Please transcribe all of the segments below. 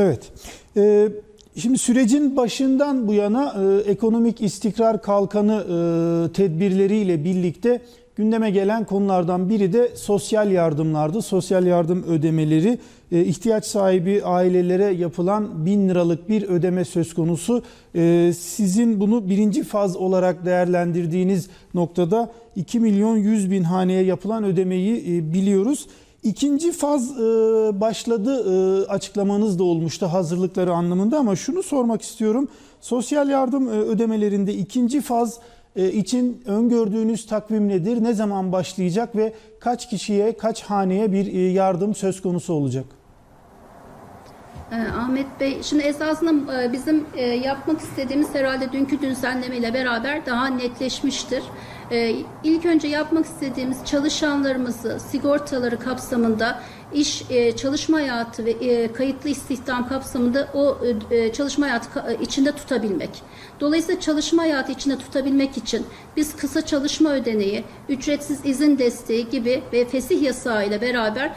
Evet. Ee, şimdi sürecin başından bu yana e, ekonomik istikrar kalkanı e, tedbirleriyle birlikte gündeme gelen konulardan biri de sosyal yardımlardı. Sosyal yardım ödemeleri e, ihtiyaç sahibi ailelere yapılan bin liralık bir ödeme söz konusu. Sizin bunu birinci faz olarak değerlendirdiğiniz noktada 2 milyon 100 bin haneye yapılan ödemeyi biliyoruz. İkinci faz e, başladı e, açıklamanız da olmuştu hazırlıkları anlamında ama şunu sormak istiyorum. Sosyal yardım e, ödemelerinde ikinci faz e, için öngördüğünüz takvim nedir? Ne zaman başlayacak ve kaç kişiye, kaç haneye bir e, yardım söz konusu olacak? Ee, Ahmet Bey, şimdi esasında bizim yapmak istediğimiz herhalde dünkü düzenlemeyle beraber daha netleşmiştir. Ee, İlk önce yapmak istediğimiz çalışanlarımızı sigortaları kapsamında iş e, çalışma hayatı ve e, kayıtlı istihdam kapsamında o e, çalışma hayatı içinde tutabilmek. Dolayısıyla çalışma hayatı içinde tutabilmek için biz kısa çalışma ödeneği, ücretsiz izin desteği gibi ve fesih yasağı ile beraber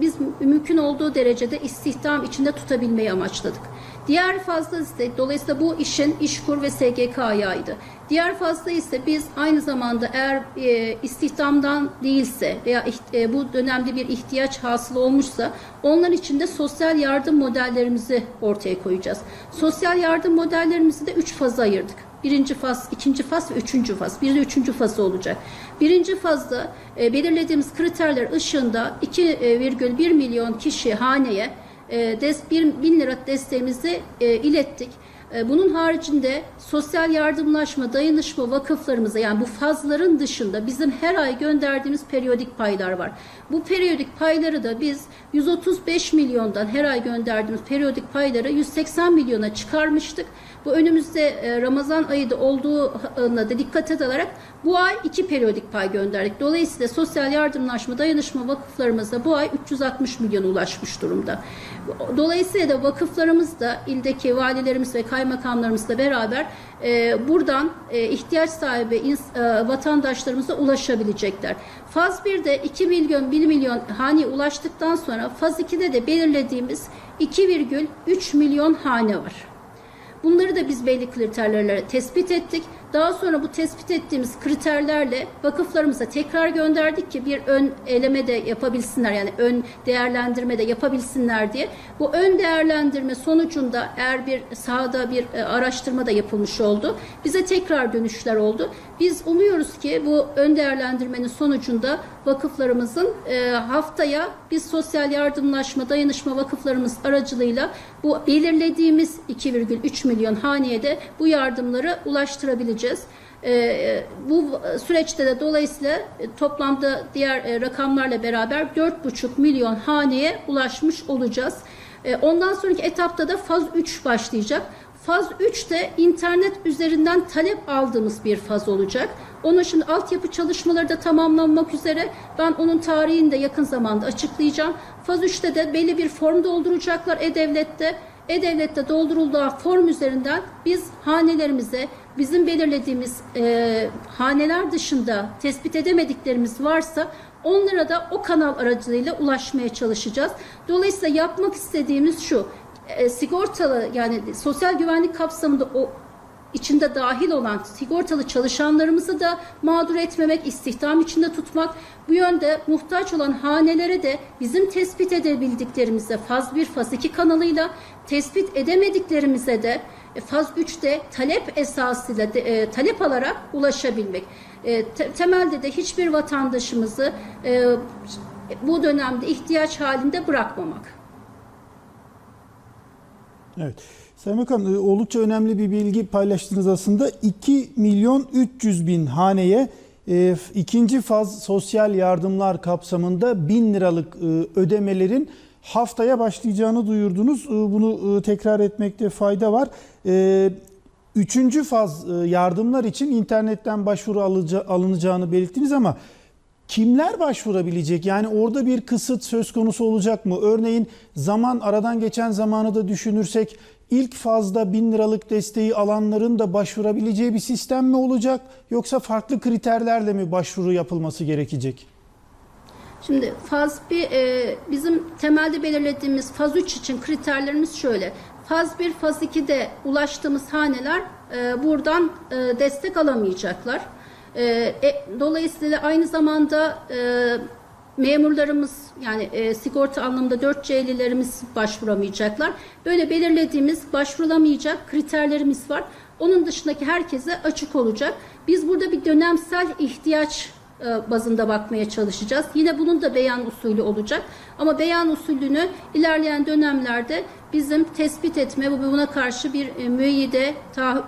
biz mümkün olduğu derecede istihdam içinde tutabilmeyi amaçladık. Diğer fazla ise dolayısıyla bu işin İşkur ve SGK ayağıydı. Diğer fazla ise biz aynı zamanda eğer e, istihdamdan değilse veya e, bu dönemde bir ihtiyaç hasıl olmuşsa onlar için de sosyal yardım modellerimizi ortaya koyacağız. Sosyal yardım modellerimizi de üç faza ayırdık. Birinci faz, ikinci faz ve üçüncü faz. Bir de üçüncü fazı olacak. Birinci fazda e, belirlediğimiz kriterler ışığında 2,1 milyon kişi haneye e, des, 1 bin lira desteğimizi e, ilettik. E, Bunun haricinde sosyal yardımlaşma, dayanışma vakıflarımıza yani bu fazların dışında bizim her ay gönderdiğimiz periyodik paylar var. Bu periyodik payları da biz 135 milyondan her ay gönderdiğimiz periyodik payları 180 milyona çıkarmıştık. Bu önümüzde e, Ramazan ayı da olduğuna da dikkat alarak bu ay iki periyodik pay gönderdik. Dolayısıyla sosyal yardımlaşma, dayanışma vakıflarımıza bu ay 360 milyona ulaşmış durumda. Dolayısıyla da vakıflarımız da ildeki valilerimiz ve kaymakamlarımızla beraber e, buradan e, ihtiyaç sahibi e, vatandaşlarımıza ulaşabilecekler. Faz 1'de 2 milyon 1 milyon hane ulaştıktan sonra faz 2'de de belirlediğimiz 2,3 milyon hane var. Bunları da biz belli kriterlerle tespit ettik. Daha sonra bu tespit ettiğimiz kriterlerle vakıflarımıza tekrar gönderdik ki bir ön eleme de yapabilsinler yani ön değerlendirme de yapabilsinler diye. Bu ön değerlendirme sonucunda eğer bir sahada bir e, araştırma da yapılmış oldu. Bize tekrar dönüşler oldu. Biz umuyoruz ki bu ön değerlendirmenin sonucunda vakıflarımızın e, haftaya biz sosyal yardımlaşma dayanışma vakıflarımız aracılığıyla bu belirlediğimiz 2,3 milyon haneye de bu yardımları ulaştırabileceğiz. E, bu süreçte de dolayısıyla e, toplamda diğer e, rakamlarla beraber 4,5 milyon haneye ulaşmış olacağız. E, ondan sonraki etapta da faz 3 başlayacak. Faz 3 de internet üzerinden talep aldığımız bir faz olacak. Onun için altyapı çalışmaları da tamamlanmak üzere. Ben onun tarihini de yakın zamanda açıklayacağım. Faz 3'te de belli bir form dolduracaklar E-Devlet'te. E-Devlet'te doldurulduğu form üzerinden biz hanelerimize bizim belirlediğimiz e, haneler dışında tespit edemediklerimiz varsa onlara da o kanal aracılığıyla ulaşmaya çalışacağız. Dolayısıyla yapmak istediğimiz şu e, sigortalı yani sosyal güvenlik kapsamında o içinde dahil olan sigortalı çalışanlarımızı da mağdur etmemek, istihdam içinde tutmak, bu yönde muhtaç olan hanelere de bizim tespit edebildiklerimize faz 1, faz 2 kanalıyla, tespit edemediklerimize de faz 3'te talep esasıyla e, talep alarak ulaşabilmek. E, te- temelde de hiçbir vatandaşımızı e, bu dönemde ihtiyaç halinde bırakmamak. Evet. Sayın Bakan e, oldukça önemli bir bilgi paylaştınız aslında. 2 milyon 300 bin haneye e, ikinci faz sosyal yardımlar kapsamında 1000 liralık e, ödemelerin haftaya başlayacağını duyurdunuz. E, Bunu e, tekrar etmekte fayda var. E, Üçüncü faz e, yardımlar için internetten başvuru alınacağını belirttiniz ama Kimler başvurabilecek? Yani orada bir kısıt söz konusu olacak mı? Örneğin zaman aradan geçen zamanı da düşünürsek ilk fazda bin liralık desteği alanların da başvurabileceği bir sistem mi olacak? Yoksa farklı kriterlerle mi başvuru yapılması gerekecek? Şimdi faz bir e, bizim temelde belirlediğimiz faz 3 için kriterlerimiz şöyle. Faz 1, faz 2'de ulaştığımız haneler e, buradan e, destek alamayacaklar. E, e, dolayısıyla aynı zamanda e, memurlarımız yani e, sigorta anlamında 4C'lilerimiz başvuramayacaklar. Böyle belirlediğimiz başvurulamayacak kriterlerimiz var. Onun dışındaki herkese açık olacak. Biz burada bir dönemsel ihtiyaç bazında bakmaya çalışacağız. Yine bunun da beyan usulü olacak. Ama beyan usulünü ilerleyen dönemlerde bizim tespit etme ve buna karşı bir e, müeyyide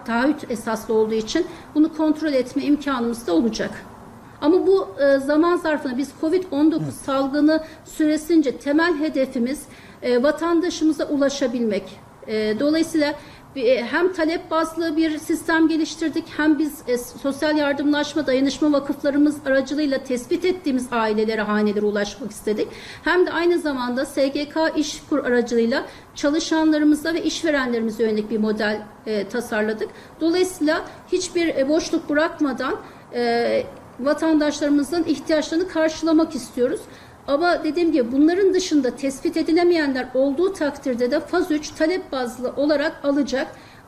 taahhüt esaslı olduğu için bunu kontrol etme imkanımız da olacak. Ama bu e, zaman zarfında biz Covid-19 salgını süresince temel hedefimiz e, vatandaşımıza ulaşabilmek. E, dolayısıyla e, hem talep bazlı bir sistem geliştirdik hem biz e, sosyal yardımlaşma dayanışma vakıflarımız aracılığıyla tespit ettiğimiz ailelere hanelere ulaşmak istedik. Hem de aynı zamanda SGK İşkur aracılığıyla çalışanlarımıza ve işverenlerimize yönelik bir model e, tasarladık. Dolayısıyla hiçbir e, boşluk bırakmadan e, vatandaşlarımızın ihtiyaçlarını karşılamak istiyoruz. Ama dediğim gibi bunların dışında tespit edilemeyenler olduğu takdirde de faz 3 talep bazlı olarak alacak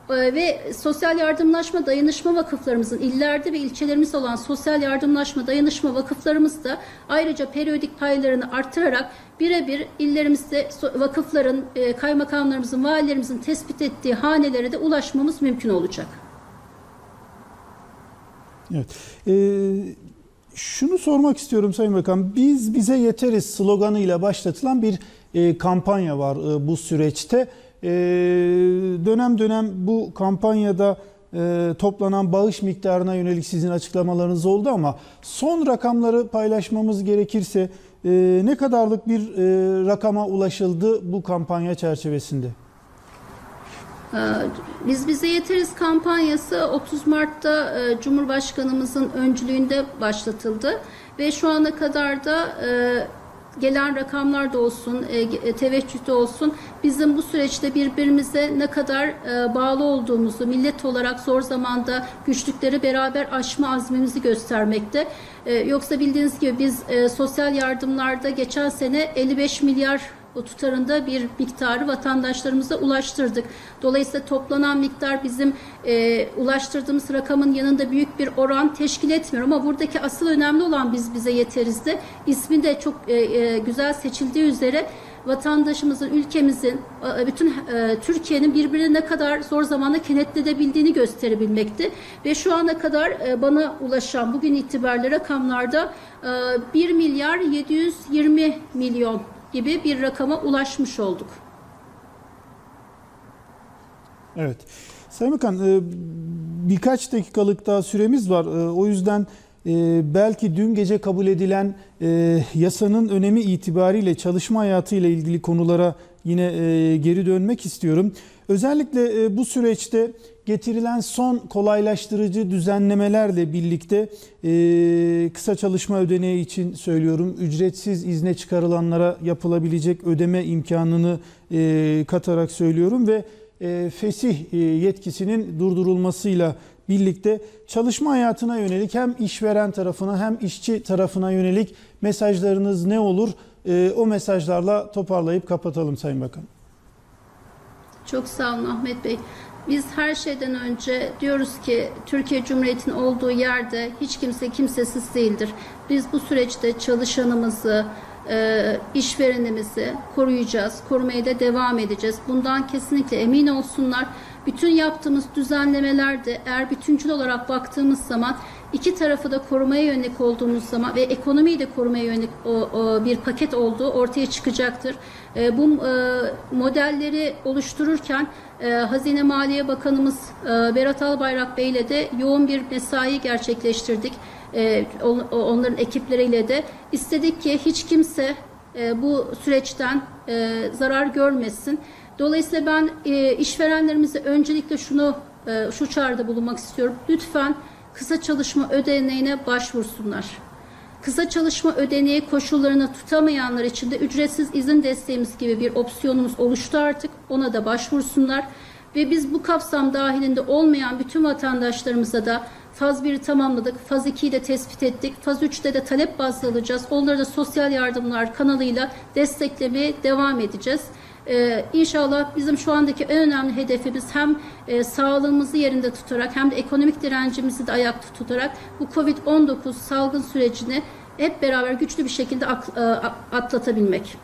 Ee, ve sosyal yardımlaşma dayanışma vakıflarımızın illerde ve ilçelerimiz olan sosyal yardımlaşma dayanışma vakıflarımız da ayrıca periyodik paylarını arttırarak birebir illerimizde vakıfların, e, kaymakamlarımızın, valilerimizin tespit ettiği hanelere de ulaşmamız mümkün olacak. Evet. Ee, şunu sormak istiyorum Sayın Bakan. Biz bize yeteriz sloganıyla başlatılan bir e, kampanya var e, bu süreçte. E, dönem dönem bu kampanyada e, toplanan bağış miktarına yönelik sizin açıklamalarınız oldu ama son rakamları paylaşmamız gerekirse e, ne kadarlık bir e, rakama ulaşıldı bu kampanya çerçevesinde? Ee, Biz Bize Yeteriz kampanyası 30 Mart'ta e, Cumhurbaşkanımızın öncülüğünde başlatıldı ve şu ana kadar da e, gelen rakamlar da olsun, e, e, teveccüh de olsun bizim bu süreçte birbirimize ne kadar bağlı olduğumuzu, millet olarak zor zamanda güçlükleri beraber aşma azmimizi göstermekte. Yoksa bildiğiniz gibi biz sosyal yardımlarda geçen sene 55 milyar tutarında bir miktarı vatandaşlarımıza ulaştırdık. Dolayısıyla toplanan miktar bizim e, ulaştırdığımız rakamın yanında büyük bir oran teşkil etmiyor. Ama buradaki asıl önemli olan biz bize yeterizde ismi de çok e, e, güzel seçildiği üzere vatandaşımızın, ülkemizin, e, bütün e, Türkiye'nin birbirine ne kadar zor zamanda kenetlenebildiğini gösterebilmekti. Ve şu ana kadar e, bana ulaşan bugün itibariyle rakamlarda e, 1 milyar 720 milyon gibi bir rakama ulaşmış olduk. Evet. Sayın Bakan e, birkaç dakikalık daha süremiz var. E, O yüzden e, belki dün gece kabul edilen yasanın önemi itibariyle çalışma hayatıyla ilgili konulara yine e, geri dönmek istiyorum. Özellikle e, bu süreçte getirilen son kolaylaştırıcı düzenlemelerle birlikte e, kısa çalışma ödeneği için söylüyorum ücretsiz izne çıkarılanlara yapılabilecek ödeme imkanını katarak söylüyorum ve fesih yetkisinin durdurulmasıyla birlikte çalışma hayatına yönelik hem işveren tarafına hem işçi tarafına yönelik mesajlarınız ne olur? E, o mesajlarla toparlayıp kapatalım Sayın Bakan. Çok sağ olun Ahmet Bey. Biz her şeyden önce diyoruz ki Türkiye Cumhuriyeti'nin olduğu yerde hiç kimse kimsesiz değildir. Biz bu süreçte çalışanımızı, e, işverenimizi koruyacağız, korumaya da devam edeceğiz. Bundan kesinlikle emin olsunlar. Bütün yaptığımız düzenlemelerde eğer bütüncül olarak baktığımız zaman iki tarafı da korumaya yönelik olduğumuz zaman ve ekonomiyi de korumaya yönelik o, o bir paket olduğu ortaya çıkacaktır. E, bu e, modelleri oluştururken e, Hazine Maliye Bakanımız e, Berat Albayrak Bey ile de yoğun bir mesai gerçekleştirdik. E, on- onların ekipleriyle de istedik ki hiç kimse e, bu süreçten e, zarar görmesin. Dolayısıyla ben e, işverenlerimize öncelikle şunu e, şu çağrıda bulunmak istiyorum. Lütfen kısa çalışma ödeneğine başvursunlar. Kısa çalışma ödeneği koşullarını tutamayanlar için de ücretsiz izin desteğimiz gibi bir opsiyonumuz oluştu artık. Ona da başvursunlar. ve biz bu kapsam dahilinde olmayan bütün vatandaşlarımıza da faz 1'i tamamladık. Faz 2'yi de tespit ettik. Faz 3'te de talep bazlı alacağız. Onları da sosyal yardımlar kanalıyla desteklemeye devam edeceğiz. Ee, inşallah bizim şu andaki en önemli hedefimiz hem e, sağlığımızı yerinde tutarak hem de ekonomik direncimizi de ayakta tutarak bu Covid-19 salgın sürecini hep beraber güçlü bir şekilde e, atlatabilmek.